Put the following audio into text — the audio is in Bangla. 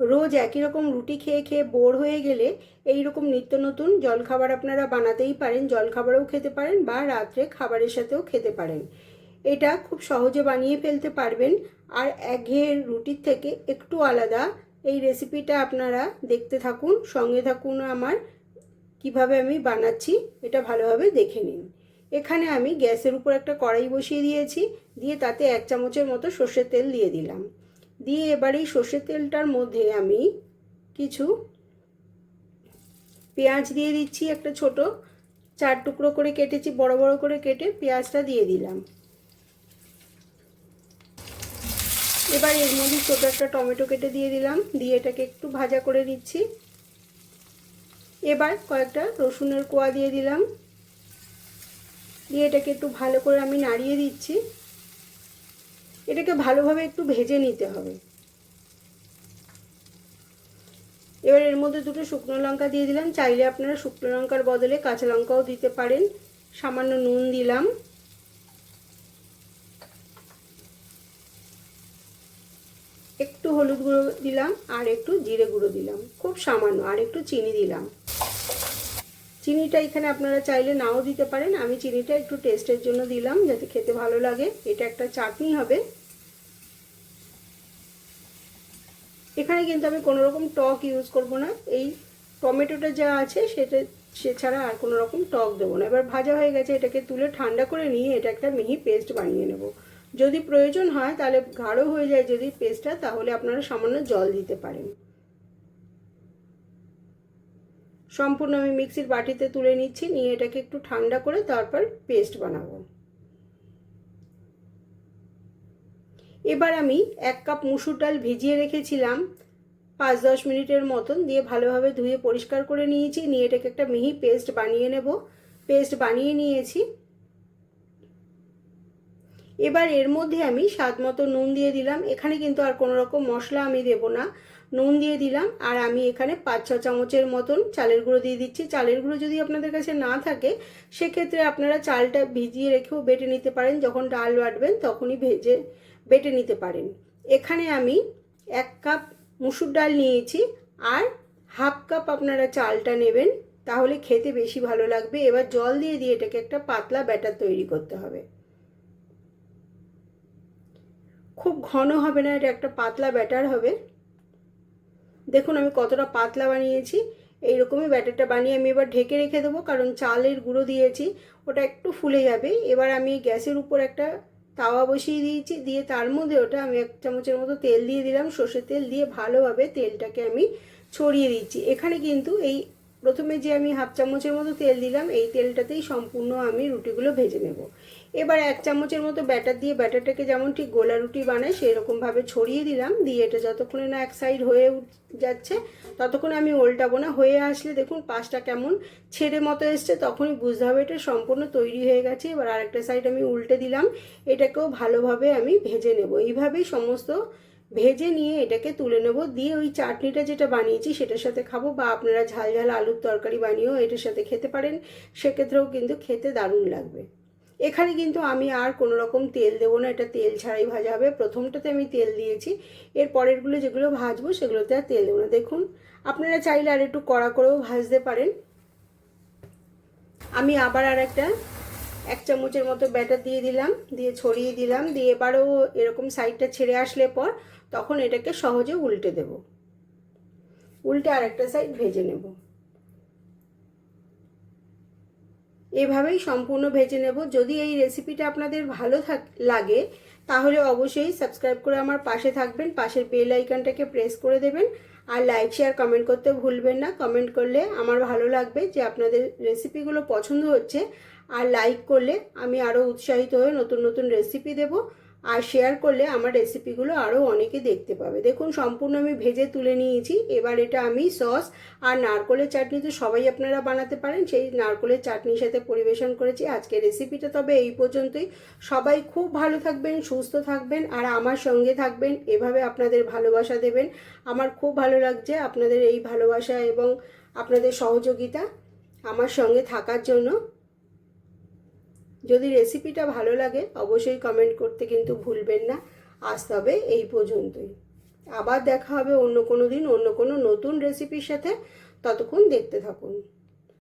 রোজ একই রকম রুটি খেয়ে খেয়ে বোর হয়ে গেলে এই রকম নিত্য নতুন জলখাবার আপনারা বানাতেই পারেন, জলখাবারও খেতে পারেন বা রাত্রে খাবারের সাথেও খেতে পারেন। এটা খুব সহজে বানিয়ে ফেলতে পারবেন। আর একঘেয়ে রুটির থেকে একটু আলাদা এই রেসিপিটা আপনারা দেখতে থাকুন, সঙ্গে থাকুন আমার কীভাবে আমি বানাচ্ছি, এটা ভালোভাবে দেখে নিন। এখানে আমি গ্যাসের উপর একটা কড়াই বসিয়ে দিয়েছি, দিয়ে তাতে এক চামচের মতো সর্ষের তেল দিয়ে দিলাম। দিয়ে এবার এই সর্ষের তেলটার মধ্যে আমি কিছু পেঁয়াজ দিয়ে দিচ্ছি, একটা ছোট চার টুকরো করে কেটেছি, বড় বড় করে কেটে পেঁয়াজটা দিয়ে দিলাম। এবার এর মধ্যে ছোটো একটা টমেটো কেটে দিয়ে দিলাম, দিয়ে এটাকে একটু ভাজা করে দিচ্ছি এবার কয়েকটা রসুনের কোয়া দিয়ে দিলাম। দিয়ে এটাকে একটু ভালো করে আমি নাড়িয়ে দিচ্ছি। এটাকে ভালোভাবে একটু ভেজে নিতে হবে। এবার এর মধ্যে দুটো শুকনো লঙ্কা দিয়ে দিলাম। চাইলে আপনারা শুকনো লঙ্কার বদলে কাঁচা লঙ্কাও দিতে পারেন। সামান্য নুন দিলাম। একটু হলুদ গুঁড়ো দিলাম আর একটু জিরে গুঁড়ো দিলাম। খুব সামান্য। আর একটু চিনি দিলাম। চিনিটা এখানে আপনারা চাইলে নাও দিতে পারেন। আমি চিনিটা একটু টেস্টের জন্য দিলাম, যাতে খেতে ভালো লাগে। এটা একটা চাটনি হবে। এখানে কিন্তু আমি কোনো রকম টক ইউজ করব না। এই টমেটোটা যা আছে, সেটা, সে ছাড়া আর কোনো রকম টক দেবো না। এবার ভাজা হয়ে গেছে, এটাকে তুলে ঠান্ডা করে নিয়ে এটা একটা মিহি পেস্ট বানিয়ে নেব। যদি প্রয়োজন হয়, তাহলে গাঢ় হয়ে যায় যদি পেস্টটা তাহলে আপনারা সামান্য জল দিতে পারেন। সম্পূর্ণ আমি মিক্সির বাটিতে তুলে নিচ্ছি, নিয়ে এটাকে একটু ঠান্ডা করে তারপর পেস্ট বানাবো। এবার আমি এক কাপ মুসুর ডাল ভিজিয়ে রেখেছিলাম, পাঁচ দশ মিনিটের মতন দিয়ে ভালোভাবে ধুয়ে পরিষ্কার করে নিয়েছি, নিয়ে এটাকে একটা মিহি পেস্ট বানিয়ে নেব। পেস্ট বানিয়ে নিয়েছি। এবার এর মধ্যে আমি স্বাদ মতো নুন দিয়ে দিলাম। এখানে কিন্তু আর কোনো রকম মশলা আমি দেব না। নুন দিয়ে দিলাম আর আমি এখানে পাঁচ ছ চামচের মতন চালের গুঁড়ো দিয়ে দিচ্ছি। চালের গুঁড়ো যদি আপনাদের কাছে না থাকে, সেক্ষেত্রে আপনারা চালটা ভিজিয়ে রেখেও বেটে নিতে পারেন। যখন ডাল বাটবেন তখনই ভেজে বেটে নিতে পারেন। এখানে আমি এক কাপ মুসুর ডাল নিয়েছি আর হাফ কাপ আপনারা চালটা নেবেন, তাহলে খেতে বেশি ভালো লাগবে। এবার জল দিয়ে দিয়ে এটাকে একটা পাতলা ব্যাটার তৈরি করতে হবে। খুব ঘন হবে না, এটা একটা পাতলা ব্যাটার হবে। দেখুন আমি কতটা পাতলা বানিয়েছি, এইরকমই ব্যাটারটা বানিয়ে আমি এবার ঢেকে রেখে দেবো, কারণ চালের গুঁড়ো দিয়েছি, ওটা একটু ফুলে যাবে। এবার আমি গ্যাসের উপর একটা তাওয়া বসিয়ে দিয়েছি, দিয়ে তার মধ্যে ওটা আমি এক চামচের মতো তেল দিয়ে দিলাম, সর্ষের তেল দিয়ে ভালোভাবে তেলটাকে আমি ছড়িয়ে দিচ্ছি। এখানে কিন্তু এই প্রথমে যে আমি হাফ চামচের মতো তেল দিলাম, এই তেলটাতেই সম্পূর্ণ আমি রুটিগুলো ভেজে নেব। এবার এক চামচের মতো ব্যাটার দিয়ে ব্যাটারটাকে যেমন ঠিক গোলা রুটি বানাই সেই রকমভাবে ছড়িয়ে দিলাম। দিয়ে এটা যতক্ষণে না এক সাইড হয়ে যাচ্ছে, ততক্ষণ আমি উল্টাবো না। হয়ে আসলে দেখুন পাশটা কেমন ছেড়ে মতো এসছে, তখনই বুঝতে হবে এটা সম্পূর্ণ তৈরি হয়ে গেছে। এবার আরেকটা সাইড আমি উল্টে দিলাম, এটাকেও ভালোভাবে আমি ভেজে নেব। এইভাবেই সমস্ত ভেজে নিয়ে এটাকে তুলে নেব। দিয়ে ওই চাটনিটা যেটা বানিয়েছি, সেটার সাথে খাব বা আপনারা ঝাল ঝাল আলুর তরকারি বানিয়েও এটার সাথে খেতে পারেন। সেক্ষেত্রেও কিন্তু খেতে দারুণ লাগবে। এখানে কিন্তু আমি আর কোনো রকম তেল দেবো না, এটা তেল ছাড়াই ভাজা হবে। প্রথমটাতে আমি তেল দিয়েছি, এর পরেরগুলো যেগুলো ভাজবো সেগুলোতে আর তেল দেবো না। দেখুন, আপনারা চাইলে আর একটু কড়া করেও ভাজতে পারেন। আমি আবার আর একটা, এক চামচের মতো ব্যাটার দিয়ে দিলাম, দিয়ে ছড়িয়ে দিলাম, দিয়ে এবারও এরকম সাইডটা ছেড়ে আসলে পর তখন এটাকে সহজে উল্টে দেব। উল্টে আর একটা সাইড ভেজে নেব। এভাবেই সম্পূর্ণ ভেজে নেব। যদি এই রেসিপিটা আপনাদের ভালো থাক, লাগে, তাহলে অবশ্যই সাবস্ক্রাইব করে আমার পাশে থাকবেন। পাশের বেল আইকনটাকে প্রেস করে দেবেন। আর লাইক শেয়ার কমেন্ট করতে ভুলবেন না। কমেন্ট করলে আমার ভালো লাগবে যে আপনাদের রেসিপিগুলো পছন্দ হচ্ছে। আর লাইক করলে আমি আরও উৎসাহিত হয়ে নতুন নতুন রেসিপি দেব। আর শেয়ার করলে আমার রেসিপিগুলো আরও অনেকে দেখতে পাবে। দেখুন, সম্পূর্ণ আমি ভেজে তুলে নিয়েছি। এবার এটা আমি সস আর নারকলের চাটনি তো সবাই আপনারা বানাতে পারেন। সেই নারকলের চাটনির সাথে পরিবেশন করেছি। আজকে রেসিপিটা তবে এই পর্যন্তই। সবাই খুব ভালো থাকবেন, সুস্থ থাকবেন আর আমার সঙ্গে থাকবেন। এভাবে আপনাদের ভালোবাসা দেবেন। আমার খুব ভালো লাগছে আপনাদের এই ভালোবাসা এবং আপনাদের সহযোগিতা আমার সঙ্গে থাকার জন্য। যদি রেসিপিটা ভালো লাগে, অবশ্যই কমেন্ট করতে কিন্তু ভুলবেন না। আসতে হবে এই পর্যন্তই। আবার দেখা হবে অন্য কোনো দিন, অন্য কোনো নতুন রেসিপির সাথে। ততক্ষণ দেখতে থাকুন।